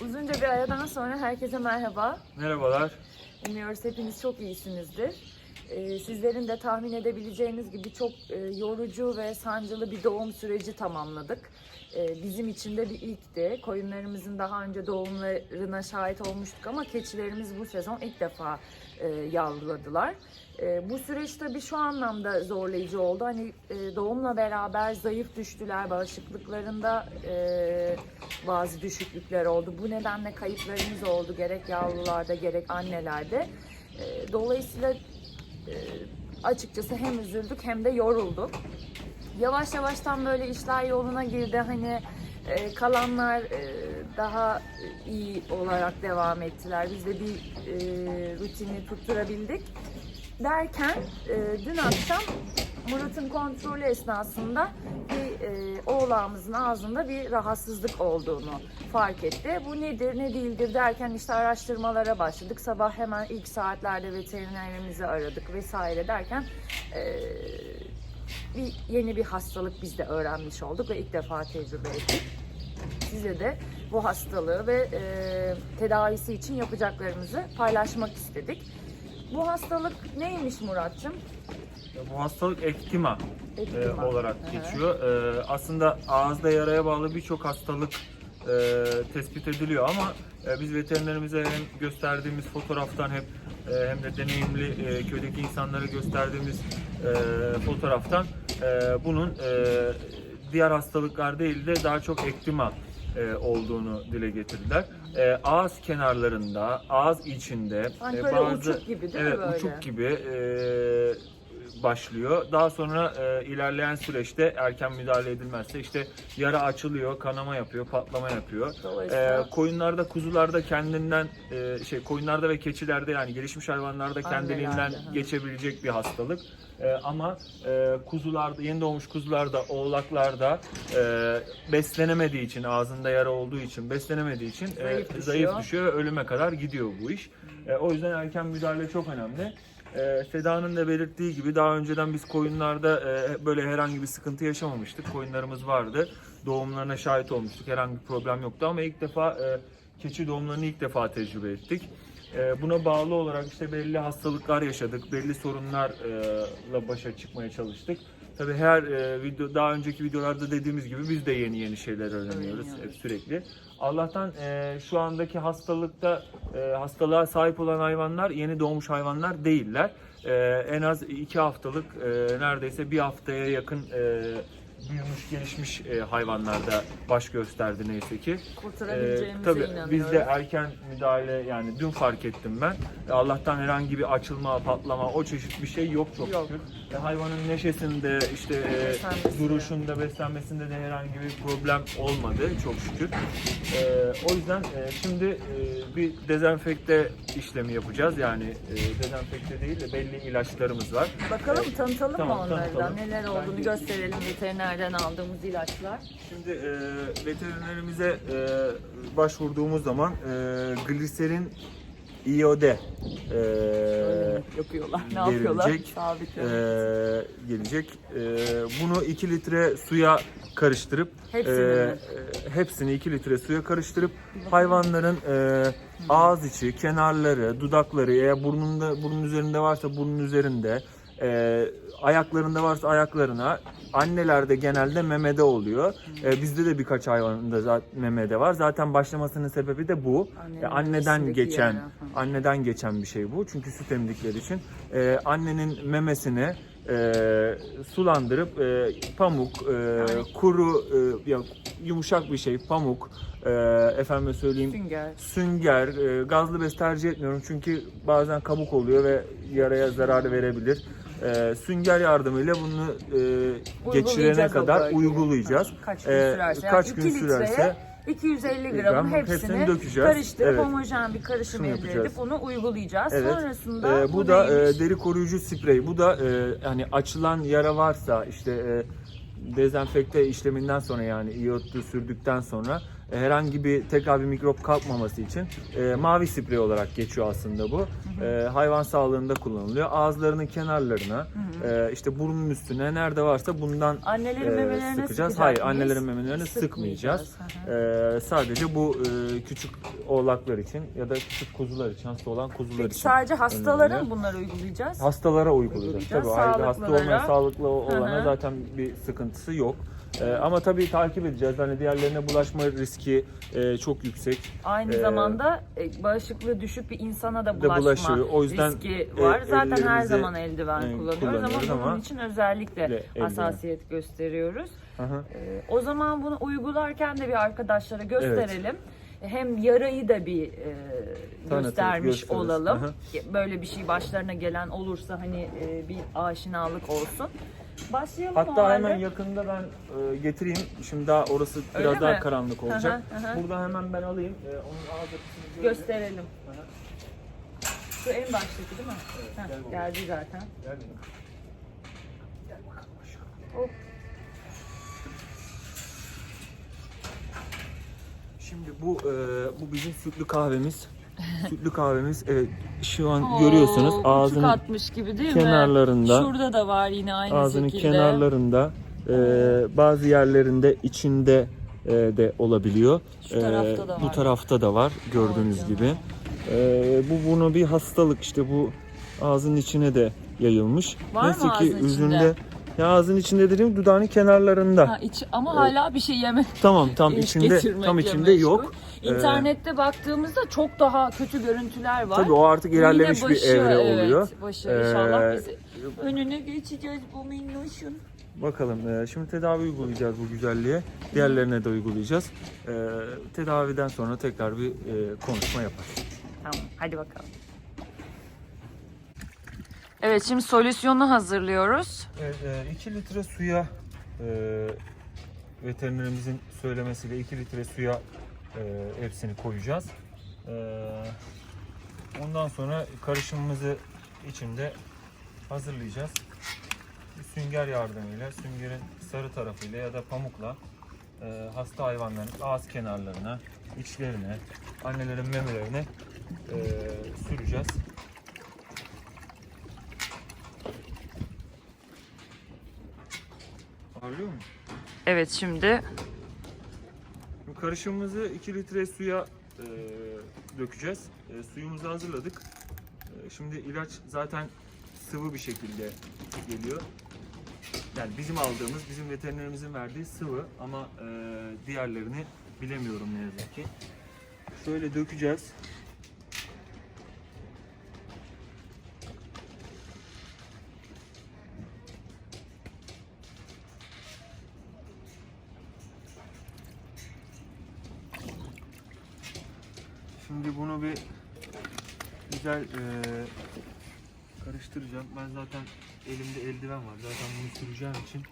Uzunca bir aradan sonra herkese merhaba. Merhabalar. Umuyoruz hepiniz çok iyisinizdir. Ee, sizlerin de tahmin edebileceğiniz gibi çok e, yorucu ve sancılı bir doğum süreci tamamladık. Ee, bizim için de bir ilkti. Koyunlarımızın daha önce doğumlarına şahit olmuştuk ama keçilerimiz bu sezon ilk defa e, yavruladılar. E, bu süreç tabii şu anlamda zorlayıcı oldu. Hani e, doğumla beraber zayıf düştüler, bağışıklıklarında e, bazı düşüklükler oldu. Bu nedenle kayıplarımız oldu gerek yavrularda gerek annelerde. E, dolayısıyla e, açıkçası hem üzüldük hem de yorulduk. Yavaş yavaştan böyle işler yoluna girdi. Hani e, kalanlar e, daha iyi olarak devam ettiler. Biz de bir e, rutini tutturabildik. Derken e, dün akşam Murat'ın kontrolü esnasında bir e, oğlağımızın ağzında bir rahatsızlık olduğunu fark etti. Bu nedir ne değildir derken işte araştırmalara başladık. Sabah hemen ilk saatlerde veterinerimizi aradık vesaire derken e, bir yeni bir hastalık biz de öğrenmiş olduk ve ilk defa tecrübe ettik. Size de bu hastalığı ve e, tedavisi için yapacaklarımızı paylaşmak istedik. Bu hastalık neymiş Muratcığım? Bu hastalık ektima, e, Ektima. olarak Hı hı. geçiyor. E, aslında ağızda yaraya bağlı birçok hastalık e, tespit ediliyor ama e, biz veterinerimize hem gösterdiğimiz fotoğraftan hep e, hem de deneyimli e, köydeki insanlara gösterdiğimiz e, fotoğraftan e, bunun e, diğer hastalıklar değil de daha çok ektima e, olduğunu dile getirdiler. E, ağız kenarlarında, ağız içinde Hani e, böyle uçuk gibi değil mi evet, böyle? uçuk gibi e, başlıyor. Daha sonra e, ilerleyen süreçte erken müdahale edilmezse işte yara açılıyor, kanama yapıyor, patlama yapıyor. Dolayısıyla E, koyunlarda, kuzularda kendinden e, şey koyunlarda ve keçilerde yani gelişmiş hayvanlarda kendiliğinden Annelerde, ha. geçebilecek bir hastalık. E, ama e, kuzularda, yeni doğmuş kuzularda, oğlaklarda e, beslenemediği için, ağzında yara olduğu için, beslenemediği için e, Zayıf düşüyor. zayıf düşüyor ve ölüme kadar gidiyor bu iş. E, o yüzden erken müdahale çok önemli. E, Seda'nın da belirttiği gibi daha önceden biz koyunlarda e, böyle herhangi bir sıkıntı yaşamamıştık. Koyunlarımız vardı. Doğumlarına şahit olmuştuk. Herhangi bir problem yoktu ama ilk defa e, keçi doğumlarını ilk defa tecrübe ettik. E, buna bağlı olarak işte belli hastalıklar yaşadık, belli sorunlarla başa çıkmaya çalıştık. Tabii her e, video daha önceki videolarda dediğimiz gibi biz de yeni yeni şeyler öğreniyoruz hep sürekli. Allah'tan e, şu andaki hastalıkta e, hastalığa sahip olan hayvanlar yeni doğmuş hayvanlar değiller. E, en az iki haftalık e, neredeyse bir haftaya yakın e, büyümüş gelişmiş e, hayvanlarda baş gösterdi neyse ki. kurtarabileceğimize Ee, tabii inanıyorum. biz de erken müdahale yani dün fark ettim ben. E, Allah'tan herhangi bir açılma, patlama o çeşit bir şey yok çok Yok. şükür. E, hayvanın neşesinde işte e, Beslenmesinde. duruşunda, beslenmesinde de herhangi bir problem olmadı çok şükür. E, o yüzden e, şimdi e, bir dezenfekte işlemi yapacağız. Yani e, dezenfekte değil de belli ilaçlarımız var. Bakalım tanıtalım Tamam, mı onları da? tanıtalım. Neler olduğunu de- gösterelim veterinerden aldığımız ilaçlar. Şimdi e, veterinerimize e, başvurduğumuz zaman e, gliserin iode e, yapıyorlar. Ne yapıyorlar? gelecek. Sabit. e, gelecek. E, bunu 2 litre suya karıştırıp Hepsini e, mi? e, hepsini 2 litre suya karıştırıp hayvanların e, ağız içi, kenarları, dudakları eğer burnunda burnun üzerinde varsa burnun üzerinde e, ayaklarında varsa ayaklarına annelerde genelde memede oluyor. E, bizde de birkaç hayvanda zaten memede var. Zaten başlamasının sebebi de bu. Annenin E, anneden geçen yara. Anneden geçen bir şey bu. Çünkü süt emdikleri için e, annenin memesini e, sulandırıp e, pamuk, e, kuru, e, ya, yumuşak bir şey, pamuk, e, efendime söyleyeyim Sünger. sünger, e, gazlı bez tercih etmiyorum çünkü bazen kabuk oluyor ve yaraya zarar verebilir. E, sünger yardımıyla bunu e, geçirene kadar uygulayacağız. Kaç gün E, sürerse. kaç yani gün iki litreye sürerse 250 gram gramın hepsini, hepsini dökeceğiz. karıştırıp Evet. homojen bir karışım Şunu elde yapacağız. edip onu uygulayacağız. Evet. Sonrasında Ee, bu da neymiş? e, deri koruyucu sprey. Bu da e, hani açılan yara varsa işte e, dezenfekte işleminden sonra yani iyotu sürdükten sonra herhangi bir tekrar bir mikrop kalkmaması için e, mavi sprey olarak geçiyor aslında bu. E, hayvan sağlığında kullanılıyor. Ağızlarının kenarlarına, e, işte burnun üstüne nerede varsa bundan Annelerin e, memelerine sıkacağız. Hayır, annelerin memelerini sıkmayacağız. Hı hı. E, sadece bu e, küçük oğlaklar için ya da küçük kuzular için, hasta olan kuzular Peki için. sadece hastalara önemli. bunları uygulayacağız? Hastalara uygulayacağız. Uygulayacağız. Tabii hasta olmayan, sağlıklı olana Hı hı. zaten bir sıkıntısı yok. Ee, ama tabii takip edeceğiz. Hani diğerlerine bulaşma riski e, çok yüksek. Aynı Ee, zamanda e, bağışıklığı düşük bir insana da bulaşma bulaşıyor. O yüzden, riski e, var. Zaten her ellerimizi, zaman eldiven e, kullanıyoruz ama kullanıyoruz bunun ama için özellikle eldiven. hassasiyet gösteriyoruz. Hı hı. Ee, o zaman bunu uygularken de bir arkadaşlara gösterelim. Hem yarayı da bir e, Tanıtırız, göstermiş gösteririz. olalım. Hı. Böyle bir şey başlarına gelen olursa hani e, bir aşinalık olsun. Başlayalım o Hatta halde. hemen yakında ben e, getireyim. Şimdi daha orası Öyle biraz daha mi? karanlık olacak. Hı hı. Burada hemen ben alayım. E, onun görelim. gösterelim. Hı. Şu en baştaki değil mi? Evet, gel geldi zaten. Gel bakalım. Gel bakalım aşağı. Hop. Şimdi bu e, bu bizim sütlü kahvemiz. Sütlü kahvemiz evet şu an görüyorsunuz Oo, ağzının küçük atmış gibi değil kenarlarında mi? Şurada da var yine aynı ağzının şekilde. kenarlarında e, bazı yerlerinde içinde e, de olabiliyor. Şu tarafta da bu var. tarafta da var gördüğünüz gibi. E, bu bunu bir hastalık işte bu ağzın içine de yayılmış. Var Neyse ki içinde? Ya ağzın içinde dediğim dudağının kenarlarında. Ha, iç, ama hala bir şey yeme. Tamam tam iç içinde tam içinde meşgul. yok. Ee, İnternette baktığımızda çok daha kötü görüntüler var. Tabii o artık ilerlemiş Yine bir başı, evre evet, oluyor. Başı Ee, inşallah biz önüne geçeceğiz bu minnoşun. Bakalım e, şimdi tedavi uygulayacağız bu güzelliğe. Diğerlerine de uygulayacağız. E, tedaviden sonra tekrar bir e, konuşma yaparız. Tamam hadi bakalım. Evet şimdi solüsyonu hazırlıyoruz. Evet, 2 litre suya e, veterinerimizin söylemesiyle 2 litre suya e, hepsini koyacağız. E, ondan sonra karışımımızı içinde hazırlayacağız. Sünger yardımıyla, süngerin sarı tarafıyla ya da pamukla e, hasta hayvanların ağız kenarlarına, içlerine, annelerin memelerine e, süreceğiz. Ağrıyor mu? Evet şimdi Bu karışımımızı 2 litre suya e, dökeceğiz. E, suyumuzu hazırladık. E, şimdi ilaç zaten sıvı bir şekilde geliyor. Yani bizim aldığımız, bizim veterinerimizin verdiği sıvı ama e, diğerlerini bilemiyorum ne yazık ki. Şöyle dökeceğiz. Şimdi bunu bir güzel e, karıştıracağım. Ben zaten elimde eldiven var. Zaten bunu süreceğim için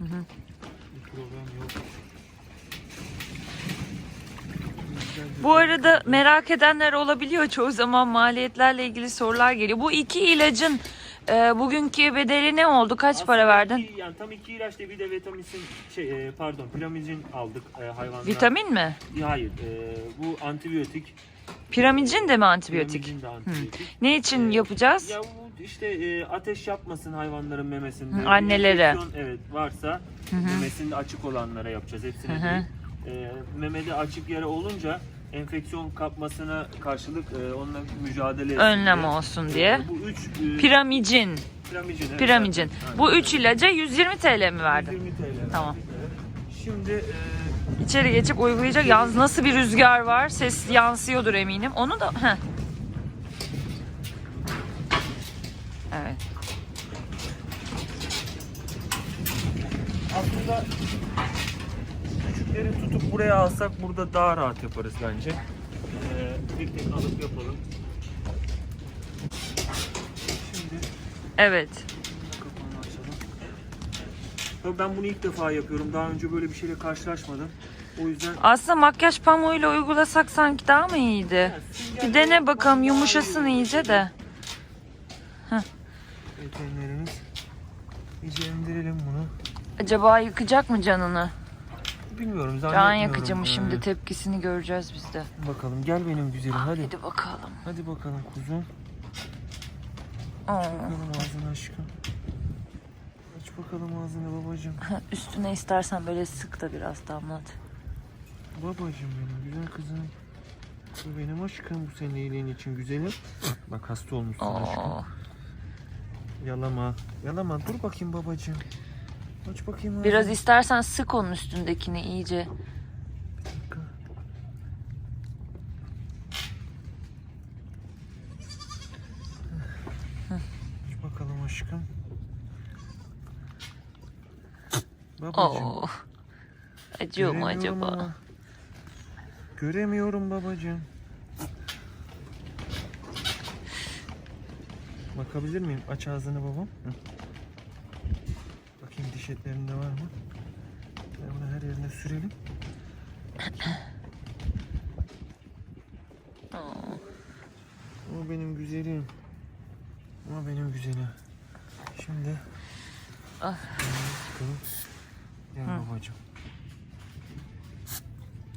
bir problem yok. Bu arada merak edenler olabiliyor. Çoğu zaman maliyetlerle ilgili sorular geliyor. Bu iki ilacın e, bugünkü bedeli ne oldu? Kaç Aslında para verdin? iki- yani tam iki ilaç değil bir de vitamisin şey e, pardon piramidin aldık e, hayvanlara. Vitamin mi? Hayır e, bu antibiyotik. Piramidin de mi antibiyotik? Piramidin de antibiyotik. Ne için Ee, yapacağız? Ya bu işte e, ateş yapmasın hayvanların memesinde. Hı, annelere. Evet varsa memesinde açık olanlara yapacağız. Hepsine Hı hı. değil. E, memede açık yere olunca enfeksiyon kapmasına karşılık e, onunla mücadele etsin Önlem diye. olsun E, diye. bu üç e, Piramidin. piramidin. evet, Piramidin. zaten. Bu Aynen. üç ilaca 120 TL mi verdin? 120 TL. Tamam. Şimdi e, İçeri geçip uygulayacak. Yalnız nasıl bir rüzgar var? Ses yansıyordur eminim. Onu da... Heh. Evet. aslında küçükleri tutup buraya alsak burada daha rahat yaparız bence. Ee, tek tek alıp yapalım. Şimdi Evet. kapağını açalım. Tabii ben bunu ilk defa yapıyorum. Daha önce böyle bir şeyle karşılaşmadım. O yüzden Aslında makyaj pamuğuyla uygulasak sanki daha mı iyiydi? Bir dene bakalım yumuşasın iyice de. veterinerimiz iyice indirelim bunu. Acaba yıkacak mı canını? Bilmiyorum Can zannetmiyorum. yakıcı mı Ee, şimdi tepkisini göreceğiz biz de. Bakalım gel benim güzelim hadi. Hadi bakalım. Hadi bakalım kuzum. Oo. Bakalım ağzını aşkım. Aç bakalım ağzını babacığım. Üstüne istersen böyle sık da biraz damlat. Babacığım benim güzel kızım. Bu benim aşkım bu senin iyiliğin için güzelim. Bak hasta olmuşsun aşkım. Oo. Yalama. Yalama dur bakayım babacığım. Aç bakayım ağzını. Biraz istersen sık onun üstündekini iyice. Aç bakalım aşkım. Babacığım. Oo. Acıyor mu acaba? ama. Göremiyorum babacığım. Bakabilir miyim? Aç ağzını babam. Hı. Bakayım diş etlerinde var mı? Ben bunu her yerine sürelim. O benim güzelim. O benim güzelim. Şimdi Ah. bakalım. Gel Hı. babacığım.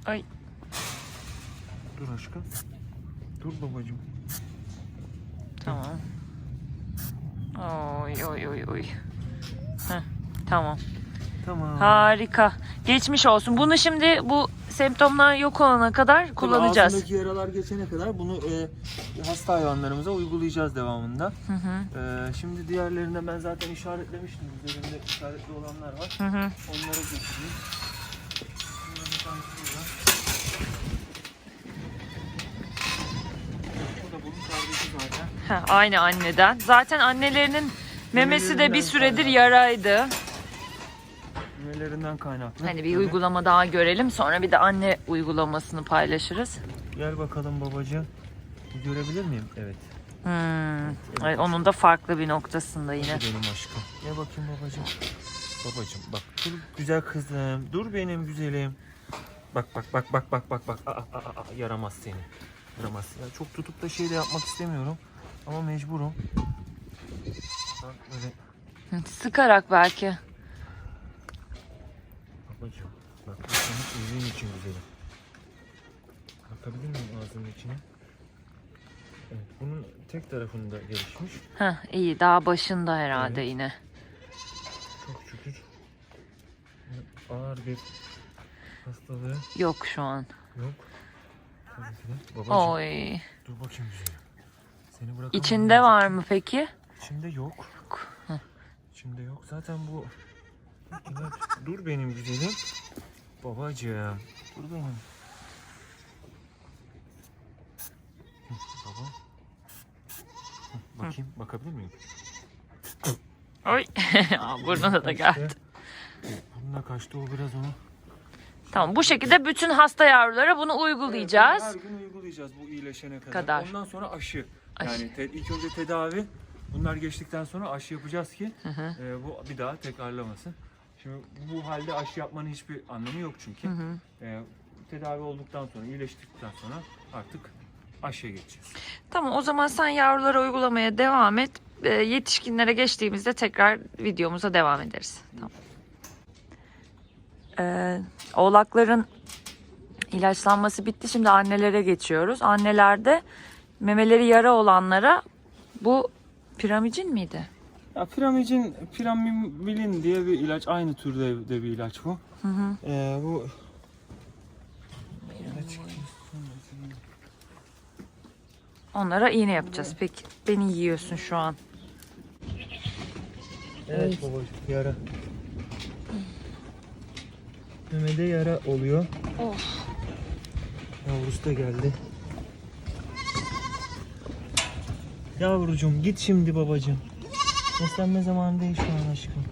Ay. Dur aşkım. Dur babacığım. Tamam. Oy oy oy oy. Tamam. Tamam. Harika. Geçmiş olsun. Bunu şimdi bu semptomlar yok olana kadar kullanacağız. Ağzındaki yaralar geçene kadar bunu e, hasta hayvanlarımıza uygulayacağız devamında. Hı hı. E, şimdi diğerlerine ben zaten işaretlemiştim. Üzerinde işaretli olanlar var. Hı hı. Kardeşi zaten. Heh, aynı anneden. Zaten annelerinin memesi de bir süredir yaraydı. Memelerinden kaynaklı. Hani bir uygulama daha görelim. Sonra bir de anne uygulamasını paylaşırız. Gel bakalım babacığım. Görebilir miyim? Evet. Hmm. Ay, onun da farklı bir noktasında yine. benim aşkım. Gel bakayım babacığım. Babacığım bak dur güzel kızım. Dur benim güzelim. Bak bak bak bak bak bak bak. Aa, aa, aa, yaramaz seni. Yaramaz. Ya çok tutup da şey de yapmak istemiyorum. Ama mecburum. Böyle. Sıkarak belki. Babacığım bak bu senin iyiliğin için güzelim. Bakabilir miyim ağzının içine? Evet bunun tek tarafında gelişmiş. Heh, iyi daha başında herhalde Evet. yine. Çok şükür. Ağır bir hastalığı Yok şu an. Yok. Tabii ki de. Babacığım Oy. dur bakayım güzelim. Seni bırakamam. İçinde var mı peki? İçinde yok. Heh. İçinde yok. Zaten bu... Dur benim güzelim. Babacığım. Dur benim. Hı, Baba. Bakayım. Bakabilir miyim? Oy. Burnuna da geldi. Burnuna kaçtı o biraz onu. Tamam bu şekilde bütün hasta yavrulara bunu uygulayacağız. Evet, her gün uygulayacağız bu iyileşene kadar. Kadar. Ondan sonra aşı. Aşı. Yani te- ilk önce tedavi. Bunlar geçtikten sonra aşı yapacağız ki Hı hı. e, bu bir daha tekrarlamasın. Şimdi bu halde aşı yapmanın hiçbir anlamı yok çünkü. Hı hı. E, tedavi olduktan sonra, iyileştikten sonra artık aşıya geçeceğiz. Tamam o zaman sen yavrulara uygulamaya devam et. Ee, yetişkinlere geçtiğimizde tekrar videomuza devam ederiz. Tamam. Ee, oğlakların ilaçlanması bitti. Şimdi annelere geçiyoruz. Annelerde memeleri yara olanlara bu piramidin miydi? Ya piramidin, piramidin diye bir ilaç, aynı türde de bir ilaç bu. Hı hı. E, bu Onlara iğne yapacağız. Peki beni yiyorsun şu an. Evet babacığım yara. Memede yara oluyor. Of. Yavrusu da geldi. Yavrucuğum git şimdi babacığım. Beslenme zamanı değil şu an aşkım.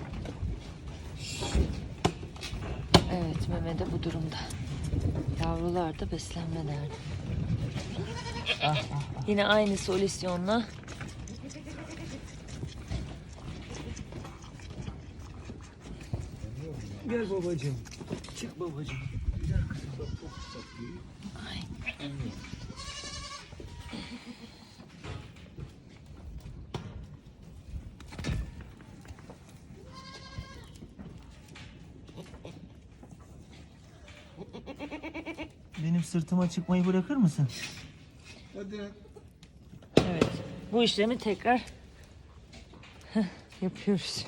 Evet Mehmet de bu durumda. Yavrular da beslenme derdi. Yine aynı solüsyonla Gel babacığım. Çık babacığım. Güzel kızım bak çok tatlı. Ay. Benim sırtıma çıkmayı bırakır mısın? Hadi. Evet. Bu işlemi tekrar yapıyoruz.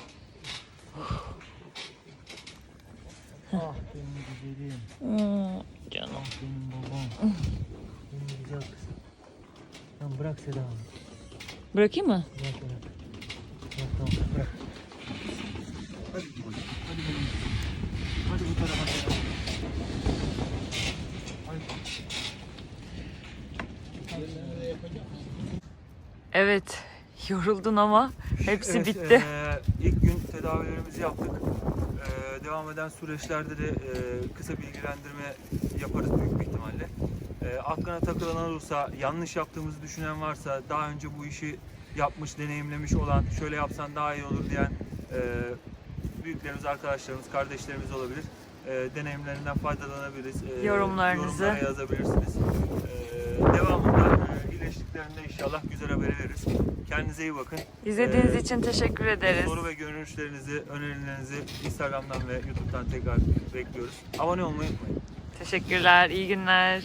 Ah benim güzelim. Hmm, canım. Ah benim babam. Benim güzel kızım. Tamam bırak Seda Hanım. Bırakayım mı? Bırak bırak. Bırak tamam bırak. Hadi. Hadi benim. Hadi bu tarafa Evet. Yoruldun ama hepsi Evet, bitti. eee, ilk gün tedavilerimizi yaptık. Eee, devam eden süreçlerde de eee, kısa bilgilendirme yaparız büyük bir ihtimalle. Eee, aklına takılan olursa, yanlış yaptığımızı düşünen varsa, daha önce bu işi yapmış, deneyimlemiş olan, şöyle yapsan daha iyi olur diyen eee, büyüklerimiz, arkadaşlarımız, kardeşlerimiz olabilir. Eee, deneyimlerinden faydalanabiliriz. Eee, Yorumlarınızı. Yorumlara yazabilirsiniz. Eee, devamında eee, iyileştiklerinde inşallah güzel haber veririz. Kendinize iyi bakın. İzlediğiniz Ee, için teşekkür ederiz. Soru ve görüşlerinizi, önerilerinizi Instagram'dan ve YouTube'dan tekrar bekliyoruz. Abone olmayı unutmayın. Teşekkürler. İyi günler.